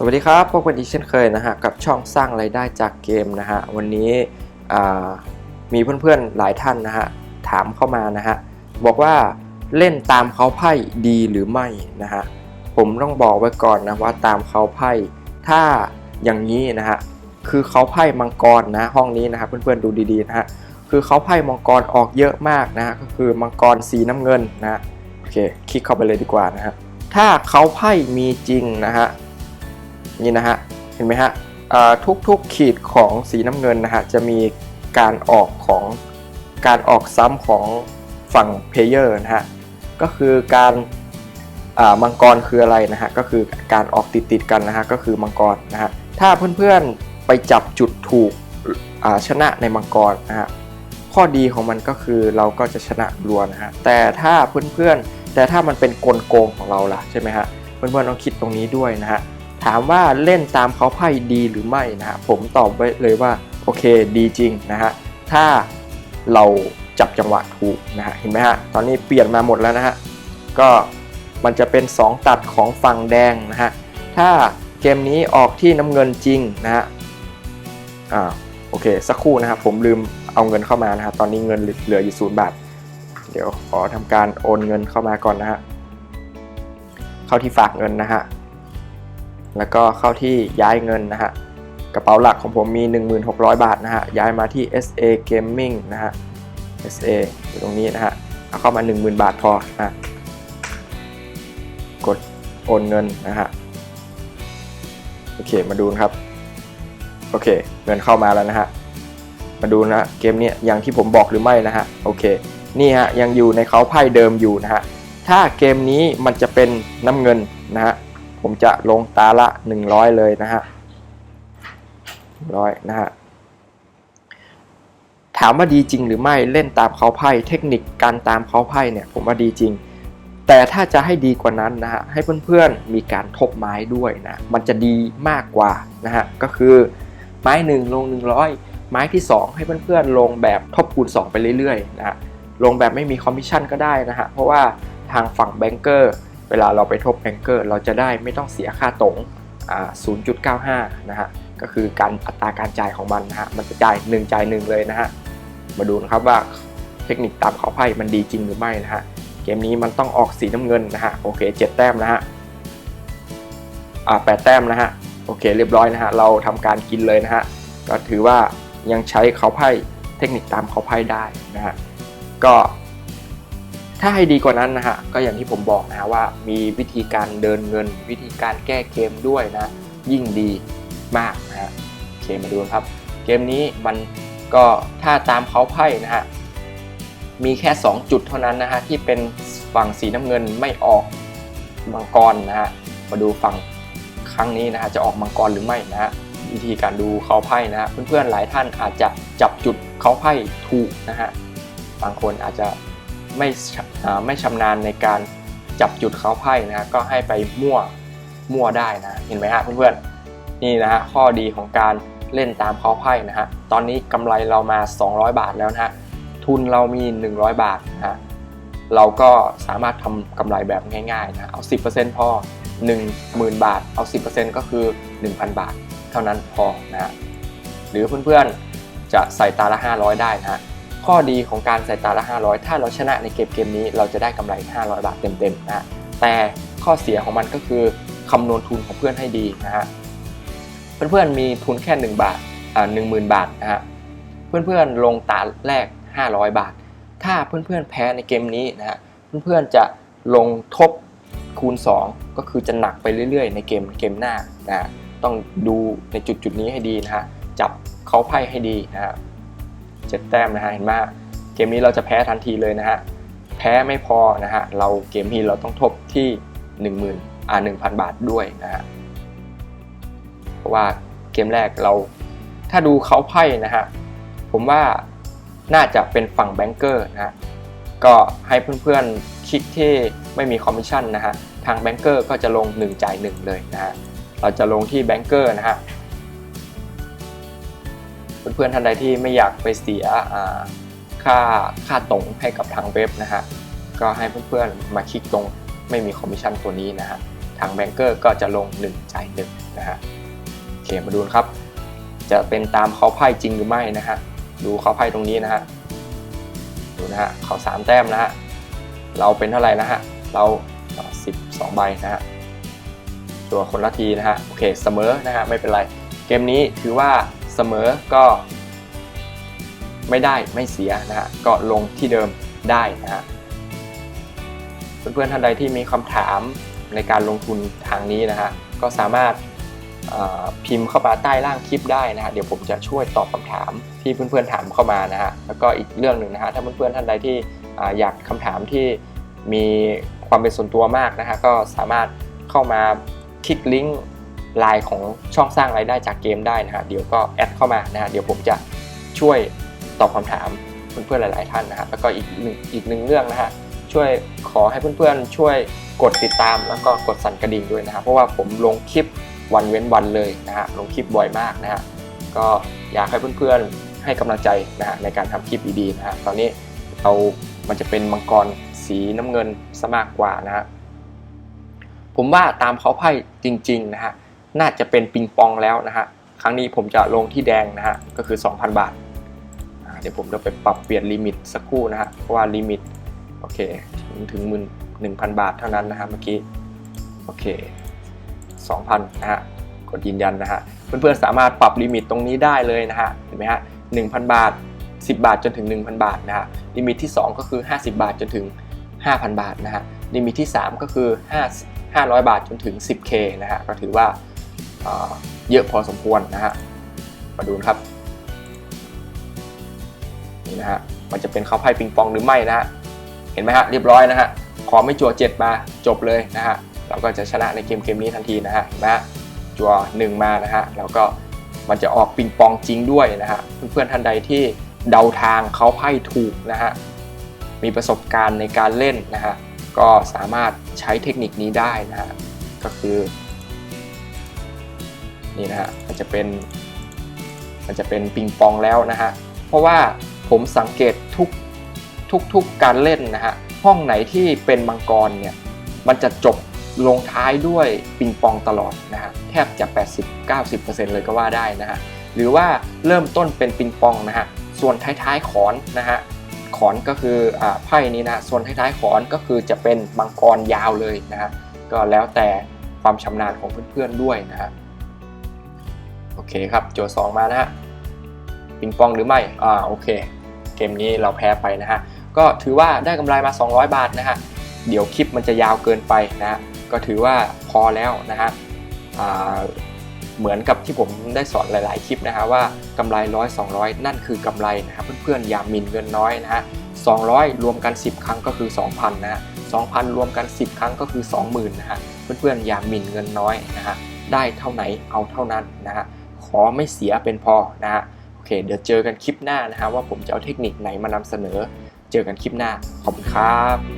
สวัสดีครับพบกันอีกเช่นเคยนะฮะกับช่องสร้างไรายได้จากเกมนะฮะวันนี้มีเพื่อนๆหลายท่านนะฮะถามเข้ามานะฮะบอกว่าเล่นตามเขาไพ่ดีหรือไม่นะฮะผมต้องบอกไว้ก่อนนะว่าตามเขาไพ่ถ้าอย่างนี้นะฮะคือเขาไพ่มังกรนะห้องนี้นะฮะเพื่อนๆดูดีๆนะฮะคือเขาไพ่มังกรออกเยอะมากนะฮะก็คือมังกรสีน้ำเงินนะฮะโอเคคลิกเข้าไปเลยดีกว่านะฮะถ้าเขาไพ่มีจริงนะฮะ นี่นะฮะ เห็นไหมฮะทุกๆขีดของสีน้ำเงินนะฮะจะมีการออกของการออกซ้ำของฝั่งเพลเยอร์นะฮะ ก็คือการมังกรคืออะไรนะฮะ ก็คือการออกติดติดๆกันนะฮะ ก็คือมังกรนะฮะ ถ้าเพื่อนๆไปจับจุดถูกชนะในมังกรนะฮะ ข้อดีของมันก็คือเราก็จะชนะรัวนะฮะ แต่ถ้าเพื่อนๆแต่ถ้ามันเป็นกลโกงของเราล่ะใช่ไหมฮะ เพื่อนๆต้องคิดตรงนี้ด้วยนะฮะ ถามว่าเล่นตามเขาไพ่ดีหรือไม่นะฮะผมตอบไว้เลยว่าโอเคดีจริงนะฮะถ้าเราจับจังหวะถูกนะฮะเห็นไหมฮะตอนนี้เปลี่ยนมาหมดแล้วนะฮะก็มันจะเป็น 2 ตัดของฝั่งแดงนะฮะถ้าเกมนี้ออกที่น้ำเงินจริงนะฮะอ่าโอเคสักครู่นะครับผมลืมเอาเงินเข้ามานะครับตอนนี้เงินเหลืออยู่ศูนย์บาท เดี๋ยวขอทำการโอนเงินเข้ามาก่อนนะฮะเข้าที่ฝากเงินนะฮะ แล้วก็เข้าที่ย้ายเงินนะฮะกระเป๋าหลักของผมมี 1600 บาทนะฮะย้ายมาที่ SA Gaming นะฮะ SA อยู่ตรงนี้นะฮะเอาเข้ามา 10,000 บาทพอนะกดโอนเงินนะฮะโอเคมาดูนะครับโอเค เงินเข้ามาแล้วนะฮะมาดูนะเกมเนี้ยอย่างที่ผมบอกหรือไม่นะฮะโอเคนี่ฮะยังอยู่ในเขาไพ่เดิมอยู่นะฮะถ้าเกมนี้มันจะเป็นน้ำเงินนะฮะ ผมจะลงตาละ 100 เลยนะฮะร้อยนะฮะถามว่าดีจริงหรือไม่เล่นตามเขาไพ่เทคนิคการตามเขาไพ่เนี่ยผมว่าดีจริง แต่ถ้าจะให้ดีกว่านั้นนะฮะให้เพื่อนๆมีการทบไม้ด้วยนะมันจะดีมากกว่านะฮะก็คือไม้หนึ่งลง 100 ไม้ที่ 2 ให้เพื่อนๆลงแบบทบคูณ 2 ไปเรื่อยๆนะฮะลงแบบไม่มีคอมมิชชั่นก็ได้นะฮะเพราะว่าทางฝั่งแบงเกอร์ เวลาเราไปทบแบงเกอร์ เราจะได้ไม่ต้องเสียค่าตรง0.95 นะฮะ ก็คือการอัตราการจ่ายของมันนะฮะ มันจะจ่าย 1 จ่าย 1 เลยนะฮะ มาดูนะครับว่าเทคนิคตามเขาไพ่มันดีจริงหรือไม่นะฮะ เกมนี้มันต้องออกสีน้ำเงินนะฮะ โอเค 7 แต้มนะฮะ อ่า8แต้มนะฮะ โอเค เรียบร้อยนะฮะ เราทำการกินเลยนะฮะ ก็ถือว่ายังใช้เขาไพ่เทคนิคตามเขาไพ่ได้นะฮะ ก็ ถ้าให้ดีกว่านั้นนะฮะก็อย่างที่ผมบอกนะฮะว่ามีวิธีการเดินเงิน วิธีการแก้เกมด้วยนะ ยิ่งดีมากนะฮะโอเคมาดูครับ เกมนี้มันก็ถ้าตามเขาไพ่นะฮะมีแค่ 2 จุดเท่านั้นนะฮะที่เป็นฝั่งสีน้ำเงินไม่ออกมังกรนะฮะมาดูฝั่งครั้งนี้นะฮะจะออกมังกรหรือไม่นะฮะวิธีการดูเขาไพ่นะฮะเพื่อนๆหลายท่านอาจจะจับจุดเขาไพ่ถูกนะฮะบางคนอาจจะ ไม่ไม่ชำนาญในการจับจุดเขาไพ่นะฮะก็ให้ไปมั่วมั่วได้นะเห็นไหมฮะเพื่อนๆนี่นะฮะข้อดีของการเล่นตามเขาไพ่นะฮะตอนนี้กำไรเรามา 200 บาทแล้วนะฮะทุนเรามี 100 บาทนะฮะเราก็สามารถทำกำไรแบบง่ายๆนะเอา 10%พอ 10,000 บาท เอา 10%ก็คือ 1,000 บาท เท่านั้นพอนะฮะหรือเพื่อนๆจะใส่ตาละ 500 ได้นะฮะ ข้อดีของการใส่ตาละ 500 ถ้าเราชนะในเกมเกมนี้เราจะได้กำไร 500 บาทเต็มๆนะฮะแต่ข้อเสียของมันก็คือคำนวณทุนของเพื่อนให้ดีนะฮะเพื่อนๆมีทุนแค่ 1 บาทอ่า10,000บาทนะฮะเพื่อนๆลงตาแรก 500 บาท ถ้าเพื่อนๆแพ้ในเกมนี้นะฮะเพื่อนๆจะลงทบคูณ 2 ก็คือจะหนักไปเรื่อยๆ ในเกมเกมหน้านะฮะต้องดูในจุดจุดๆนี้ให้ดีนะฮะจับเขาไพ่ให้ดีนะฮะ เจ็ดแต้มนะฮะเห็นไหมเกมนี้เราจะแพ้ทันทีเลยนะฮะแพ้ไม่พอนะฮะเราเกมนี้เราต้องทบที่ 1 0,000อ่า1,000 บาทด้วยนะฮะเพราะว่าเกมแรกเราถ้าดูเขาไพ่นะฮะผมว่าน่าจะเป็นฝั่งแบงเกอร์นะฮะก็ให้เพื่อนๆคลิกที่ไม่มีคอมมิชชั่นนะฮะทางแบงเกอร์ก็จะลง1จ่าย1เลยนะฮะเราจะลงที่แบงเกอร์นะฮะ พื่อนๆท่านใดที่ไม่อยากไปเสียค่าค่าตรงให้กับทางเว็บนะฮะก็ให้เพื่อนๆมาคลิกตรงไม่มีคอมมิชชั่นตัวนี้นะฮะทางแบงเกอร์ก็จะลง 1 จ่าย1นะฮะโอเคมาดูนะครับ จะเป็นตามเขาไพ่จริงหรือไม่นะฮะดูเขาไพ่ตรงนี้นะฮะดูนะฮะเขาสามแต้มนะฮะเราเป็นเท่าไหร่นะฮะเราสิบสองใบนะฮะตัวคนละทีนะฮะโอเคเสมอนะฮะไม่เป็นไร เกมนี้ถือว่า เสมอก็ ไม่ได้ไม่เสียนะฮะก็ลงที่เดิมได้นะฮะเพื่อนๆท่านใดที่มีคำถามในการลงทุนทางนี้นะฮะก็สามารถพิมพ์เข้ามาใต้ล่างคลิปได้นะฮะเดี๋ยวผมจะช่วยตอบคำถามที่เพื่อนๆถามเข้ามานะฮะแล้วก็อีกเรื่องหนึ่งนะฮะถ้าเพื่อนๆท่านใดที่ออยากคำถามที่มีความเป็นส่วนตัวมากนะฮะก็สามารถเข้ามาคลิกลิงก์ ไลน์ของช่องสร้างรายได้จากเกมได้นะฮะเดี๋ยวก็แอดเข้ามานะฮะเดี๋ยวผมจะช่วยตอบคำถามเพื่อนๆหลาย ๆ ท่านนะฮะแล้วก็อีกหนึ่งอีกหนึ่งเรื่องนะฮะช่วยขอให้เพื่อนๆ ช่วยกดติดตามแล้วก็กดสั่นกระดิ่งด้วยนะครับเพราะว่าผมลงคลิปวันเว้นวันเลยนะฮะลงคลิปบ่อยมากนะฮะก็อยากให้เพื่อนๆให้กำลังใจนะฮะในการทำคลิปดีๆนะฮะตอนนี้เรามันจะเป็นมังกรสีน้ำเงินซะมากกว่านะฮะผมว่าตามเขาไพ่จริงๆนะฮะ น่าจะเป็นปิงปองแล้วนะฮะ ครั้งนี้ผมจะลงที่แดงนะฮะ ก็คือ 2,000 บาท เดี๋ยวผมจะไปปรับเปลี่ยนลิมิตสักครู่นะฮะ เพราะว่าลิมิต โอเค ถึงถึงหมื่นหนึ่งพันบาทเท่านั้นนะฮะเมื่อกี้ โอเค2,000นะฮะ กดยืนยันนะฮะ เพื่อนๆสามารถปรับลิมิตตรงนี้ได้เลยนะฮะ เห็นไหมฮะ1,000บาท 10 บาทจนถึง 1,000 บาทนะฮะ ลิมิตที่ 2 ก็คือ 50 บาทจนถึง 5,000 บาทนะฮะ ลิมิตที่ 3 ก็คือ 5 500 บาทจนถึง 10K นะฮะ ก็ถือว่า เเยอะพอสมควรนะฮะ มาดูครับ นี่นะฮะ มันจะเป็นข้าวไพ่ปิงปองหรือไม่นะฮะ เห็นไหมฮะ เรียบร้อยนะฮะ ขอไม่จั่ว7มาจบเลยนะฮะ เราก็จะชนะในเกมเกมนี้ทันทีนะฮะเห็นไหมฮะจั่ว1มานะฮะ แล้วก็มันจะออกปิงปองจริงด้วยนะฮะ เพื่อนๆท่านใดที่เดาทางเขาไพ่ถูกนะฮะ มีประสบการณ์ในการเล่นนะฮะ ก็สามารถใช้เทคนิคนี้ได้นะฮะ ก็คือ นี่นะฮะมันจะเป็น มันจะเป็นปิงปองแล้วนะฮะเพราะว่าผมสังเกตทุกทุกทุกการเล่นนะฮะห้องไหนที่เป็นมังกรเนี่ยมันจะจบลงท้ายด้วยปิงปองตลอดนะฮะแทบจะ 80-90%เลยก็ว่าได้นะฮะหรือว่าเริ่มต้นเป็นปิงปองนะฮะส่วนท้ายๆขอนนะฮะขอนก็คืออ่าไพ่นี้นะส่วนท้ายๆขอนก็คือจะเป็นมังกรยาวเลยนะฮะก็แล้วแต่ความชำนาญของเพื่อนๆด้วยนะฮะ โอเคครับโจทย์สองมานะฮะปิงปองหรือไม่อ่าโอเค เกมนี้เราแพ้ไปนะฮะก็ถือว่าได้กำไรมา 200 บาทนะฮะเดี๋ยวคลิปมันจะยาวเกินไปนะฮะก็ถือว่าพอแล้วนะฮะอ่าเหมือนกับที่ผมได้สอนหลาย ๆ คลิปนะฮะว่ากำไรร้อย200นั่นคือกำไรนะครับเพื่อน ๆ อย่าหมินเงินน้อยนะฮะ200รวมกัน 10 ครั้งก็คือ 2,000นะฮะ2,000รวมกัน 10 ครั้งก็คือ 20,000นะฮะเพื่อน ๆ อย่าหมินเงินน้อยนะฮะได้เท่าไหนเอาเท่านั้นนะฮะ ขอไม่เสียเป็นพอนะฮะโอเค เดี๋ยวเจอกันคลิปหน้านะฮะว่าผมจะเอาเทคนิคไหนมานำเสนอ เจอกันคลิปหน้าขอบคุณครับ